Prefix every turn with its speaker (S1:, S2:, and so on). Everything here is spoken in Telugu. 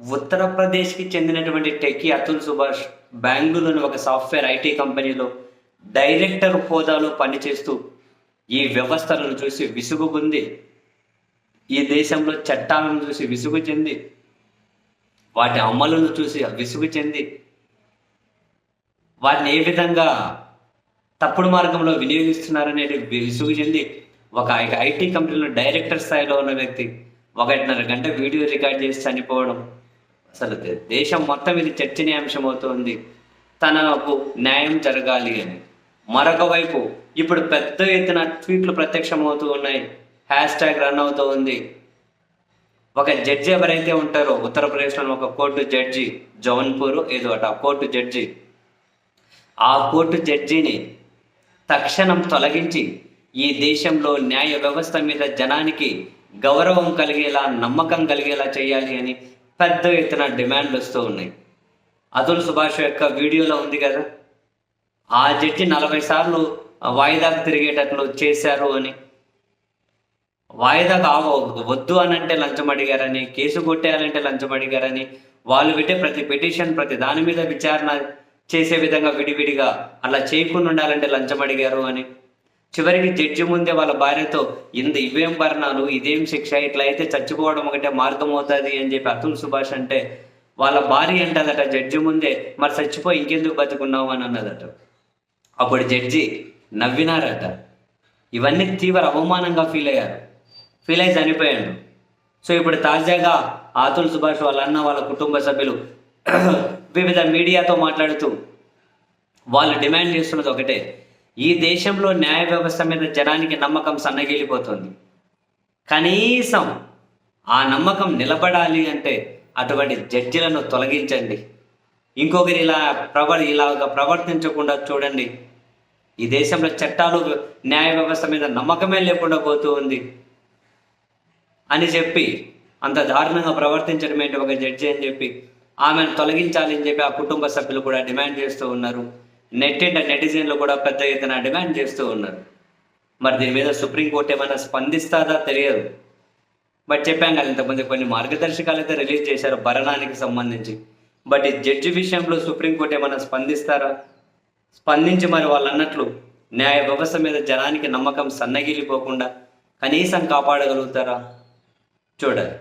S1: ఉత్తరప్రదేశ్కి చెందినటువంటి టెక్కీ అతుల్ సుభాష్ బెంగళూరులోని ఒక సాఫ్ట్వేర్ ఐటీ కంపెనీలో డైరెక్టర్ హోదాలో పనిచేస్తూ ఈ వ్యవస్థలను చూసి విసుగుకుంది ఈ దేశంలో చట్టాలను చూసి విసుగు చెంది. వాటి అమలును చూసి విసుగు చెంది. వాటిని ఏ విధంగా తప్పుడు మార్గంలో వినియోగిస్తున్నారనేది విసుగు చెంది. ఒక ఐటీ కంపెనీలో డైరెక్టర్ స్థాయిలో ఉన్న వ్యక్తి ఒకటిన్నర గంట వీడియో రికార్డ్ చేసి చనిపోవడం అసలు దేశం మొత్తం ఇది చర్చనీయాంశం అవుతుంది తనకు న్యాయం జరగాలి అని. మరొక వైపు ఇప్పుడు పెద్ద ఎత్తున ట్వీట్లు ప్రత్యక్షమవుతూ ఉన్నాయి. హ్యాష్ ట్యాగ్ రన్ అవుతూ ఉంది ఒక జడ్జి ఎవరైతే ఉంటారో ఉత్తరప్రదేశ్లో ఒక కోర్టు జడ్జి జౌన్పూర్ ఏదో అట ఆ కోర్టు జడ్జి ఆ కోర్టు జడ్జిని తక్షణం తొలగించి ఈ దేశంలో న్యాయ వ్యవస్థ మీద జనానికి గౌరవం కలిగేలా నమ్మకం కలిగేలా చేయాలి అని పెద్ద ఎత్తున డిమాండ్లు వస్తూ ఉన్నాయి. అతుల్ సుభాష్ యొక్క వీడియోలో ఉంది కదా? ఆ జడ్జి నలభై సార్లు వాయిదాకు తిరిగేటట్లు చేశారు అని. వాయిదా కావ వద్దు అని అంటే లంచం అడిగారని కేసు కొట్టేయాలంటే లంచం అడిగారని వాళ్ళు పెట్టే ప్రతి పిటిషన్ ప్రతి దాని మీద విచారణ చేసే విధంగా విడివిడిగా అలా చేయకుండా ఉండాలంటే లంచం అడిగారు అని. చివరికి జడ్జి ముందే వాళ్ళ భార్యతో ఇంత ఇవేం భరణాలు? ఇదేం శిక్ష? ఇట్లా అయితే చచ్చిపోవడం ఒకటే మార్గం అవుతుంది అని చెప్పి అతుల్ సుభాష్ అంటే వాళ్ళ భార్య అంటదట జడ్జి ముందే మరి చచ్చిపోయి ఇంకెందుకు బతుకున్నావు? అని అన్నదట. అప్పుడు జడ్జి నవ్వినారట. ఇవన్నీ తీవ్ర అవమానంగా ఫీల్ అయ్యారు. ఫీల్ అయ్యి చనిపోయాడు. సో ఇప్పుడు తాజాగా అతుల్ సుభాష్ వాళ్ళ అన్న వాళ్ళ కుటుంబ సభ్యులు వివిధ మీడియాతో మాట్లాడుతూ వాళ్ళు డిమాండ్ చేస్తున్నది ఒకటే ఈ దేశంలో న్యాయ వ్యవస్థ మీద జనానికి నమ్మకం సన్నగిలిపోతుంది. కనీసం ఆ నమ్మకం నిలబడాలి అంటే అటువంటి జడ్జిలను తొలగించండి. ఇంకొకరు ఇలా ప్రవర్ ఇలాగ ప్రవర్తించకుండా చూడండి. ఈ దేశంలో చట్టాలు న్యాయ వ్యవస్థ మీద నమ్మకమే లేకుండా పోతూ ఉంది. అని చెప్పి అంత దారుణంగా ప్రవర్తించడం ఏంటి ఒక జడ్జి అని చెప్పి ఆమెను తొలగించాలి అని చెప్పి ఆ కుటుంబ సభ్యులు కూడా డిమాండ్ చేస్తూ ఉన్నారు. నెట్టింట నెటిజన్లు కూడా పెద్ద ఎత్తున డిమాండ్ చేస్తూ ఉన్నారు. మరి దీని మీద సుప్రీంకోర్టు ఏమైనా స్పందిస్తారా తెలియదు. బట్ చెప్పాం కదా ఇంతకుముందు కొన్ని మార్గదర్శకాలు అయితే రిలీజ్ చేశారు భరణానికి సంబంధించి. బట్ ఈ జడ్జి విషయంలో సుప్రీంకోర్టు ఏమైనా స్పందిస్తారా? స్పందించి మరి వాళ్ళు అన్నట్లు న్యాయ వ్యవస్థ మీద జనానికి నమ్మకం సన్నగిలిపోకుండా కనీసం కాపాడగలుగుతారా? చూడాలి.